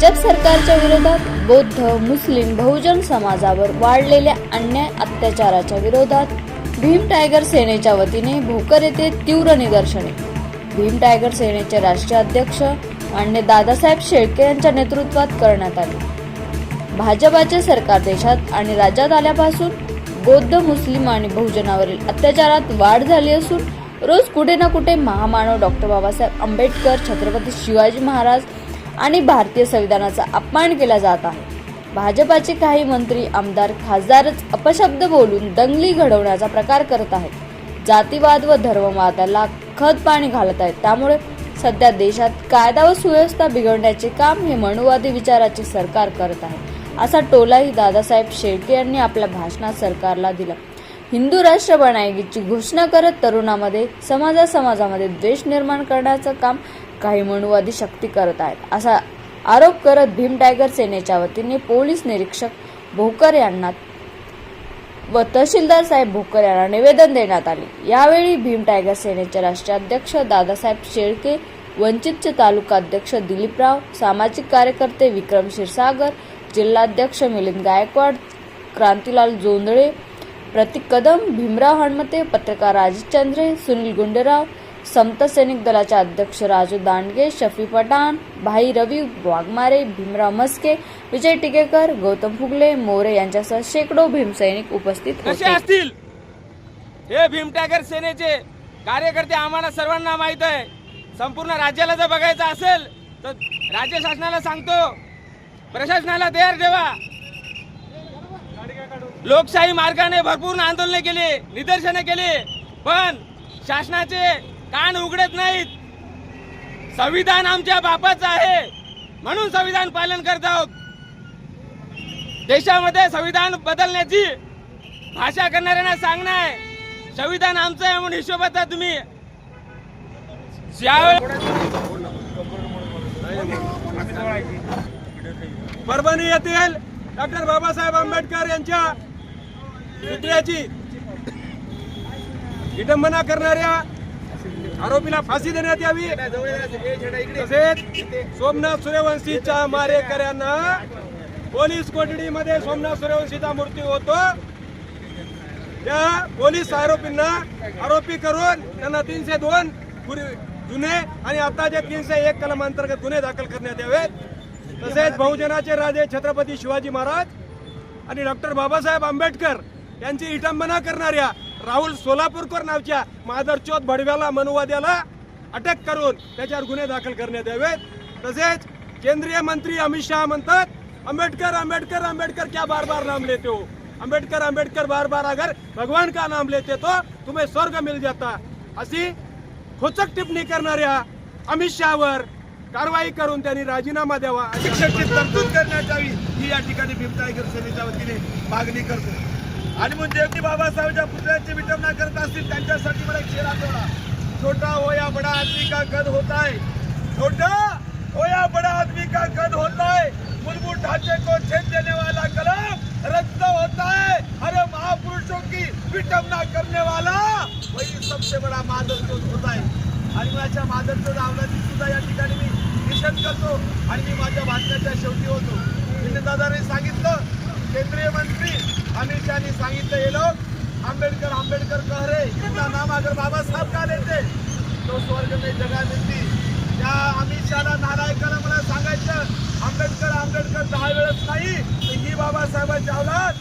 सरकारच्या विरोधात बौद्ध मुस्लिम बहुजन समाजावर वाढलेल्या अन्याय अत्याचाराच्या विरोधात भीम टायगर सेनेच्या वतीने भोकर येथे तीव्र निदर्शने. भीम टायगर सेनेचे राष्ट्रीय अध्यक्ष मान्य दादासाहेब शेळके यांच्या नेतृत्वात करण्यात आले. भाजपाचे सरकार देशात आणि राज्यात आल्यापासून बौद्ध मुस्लिम आणि बहुजनावरील अत्याचारात वाढ झाली असून रोज कुठे ना कुठे महामानव डॉक्टर बाबासाहेब आंबेडकर छत्रपती शिवाजी महाराज आणि भारतीय संविधानाचा अपमान केला जात आहे. भाजपाचे काही मंत्री आमदार खासदारच अपशब्द बोलून दंगली घडवण्याचा प्रकार करत आहेत. जातीवाद व धर्मवादाला खत पाणी घालत आहेत. त्यामुळे सध्या देशात कायदा व सुव्यवस्था बिघडण्याचे काम हे मनुवादी विचाराचे सरकार करत आहे. असा टोलाही दादासाहेब शेळके यांनी आपल्या भाषणात सरकारला दिला. हिंदू राष्ट्र बनायची घोषणा करत तरुणामध्ये समाजा समाजामध्ये द्वेष निर्माण करण्याचं काम काही मनुवादी शक्ती करत आहेत. असा आरोप करत भीम टायगर सेनेच्या वतीने पोलीस निरीक्षक भोकर यांना व तहसीलदार साहेब भोकर यांना निवेदन देण्यात आले. यावेळी भीम टायगर सेनेचे राष्ट्रीय अध्यक्ष दादासाहेब शेळके वंचितचे तालुका अध्यक्ष दिलीपराव सामाजिक कार्यकर्ते विक्रम क्षीरसागर जिल्हाध्यक्ष मिलिंद गायकवाड क्रांतीलाल जोंधळे प्रतीक कदम भीमराव हणमते पत्रकार राजचंद्रे सुनील गुंडेराव समता सैनिक दलाचे अध्यक्ष राजू दांडगे शफी पठाण भाई रवी वाघमारे भीमराव मस्के विजय टिकेकर गौतम फुगले मोरे यांच्यासह शेकडो भीमसैनिक उपस्थित असतील? हे भीम टायगर सेनेचे कार्यकर्ते आम्हाला सर्वांना माहीत आहे. संपूर्ण राज्याला जर बघायचं असेल तर राज्य शासनाला सांगतो प्रशासनाला तयार ठेवा. लोकशाही मार्गाने भरपूर आंदोलने केली निदर्शने केली पण शासनाचे कान उघडत नाहीत. संविधान आमच्या बापाचं आहे. म्हणून संविधान पालन करत आहोत. देशामध्ये संविधान बदलण्याची भाषा करणाऱ्यांना सांगणं आहे. संविधान आमचं आहे म्हणून हिशोबात तुम्ही. परभणी येथील डॉक्टर बाबासाहेब आंबेडकर यांच्या पुतळ्याची विडंबना करणाऱ्या आरोपीला फाशी देण्यात यावी. तसेच सोमनाथ सूर्यवंशीच्या मारेकऱ्यांना पोलीस कोठडीमध्ये सोमनाथ सूर्यवंशीचा मृत्यू होतो. त्या पोलीस आरोपींना आरोपी करून त्यांना तीनशे दोन जुने आणि आता जे तीनशे एक कलम अंतर्गत गुन्हे दाखल करण्यात यावेत. तसेच बहुजनाचे राजे छत्रपती शिवाजी महाराज आणि डॉक्टर बाबासाहेब आंबेडकर यांची विटंबना करणाऱ्या राहुल सोलापूरकर नावच्या मादरचोत भडव्याला मनुवाद्याला अटक करून त्याच्यावर गुन्हे दाखल करण्यात यावेत. तसेच केंद्रीय मंत्री अमित शहा म्हणतात आंबेडकर आंबेडकर आंबेडकर क्या बार बार नाम लेते हो? आंबेडकर आंबेडकर बार बार अगर भगवान का नाम लेते तो तुम्हें स्वर्ग मिल जाता. अशी खोचक टिप्पणी करणाऱ्या अमित शहावर कारवाई करून त्यांनी राजीनामा द्यावा. शिक्षकची तरतूद करण्यात यावी ही या ठिकाणी भीम सेनेच्या वतीने मागणी करतो. आणि मग जेवढी बाबासाहेबच्या पुतळ्याची विटंबना करत असतील त्यांच्यासाठी मला एक शेर आठवला. छोटा होया बडा आदमी का कद होत आहे छोटा होया बडा आदमी का कद होता है मूलभूत ढांचे को छेद देने वाला कलम रद्द होता है अरे महापुरुषों की विटंबना करने वाला वही सबसे बड़ा मादरचोद होता है आणि माझ्या मादरचोद आवडाची सुद्धा या ठिकाणी मी निषेध करतो आणि मी माझ्या भाषणाच्या शेवटी होतो. दादाने सांगितलं केंद्रीय मंत्री आणि सांगितलं हे लोग आंबेडकर आंबेडकर कह रहे इतना नाम अगर बाबा साहब का लेते तो स्वर्ग में जगह देती त्या अमित शहाला नारायकाला मला सांगायचं आंबेडकर आंबेडकर दहा वेळच नाही ही बाबासाहेबांची अवलाद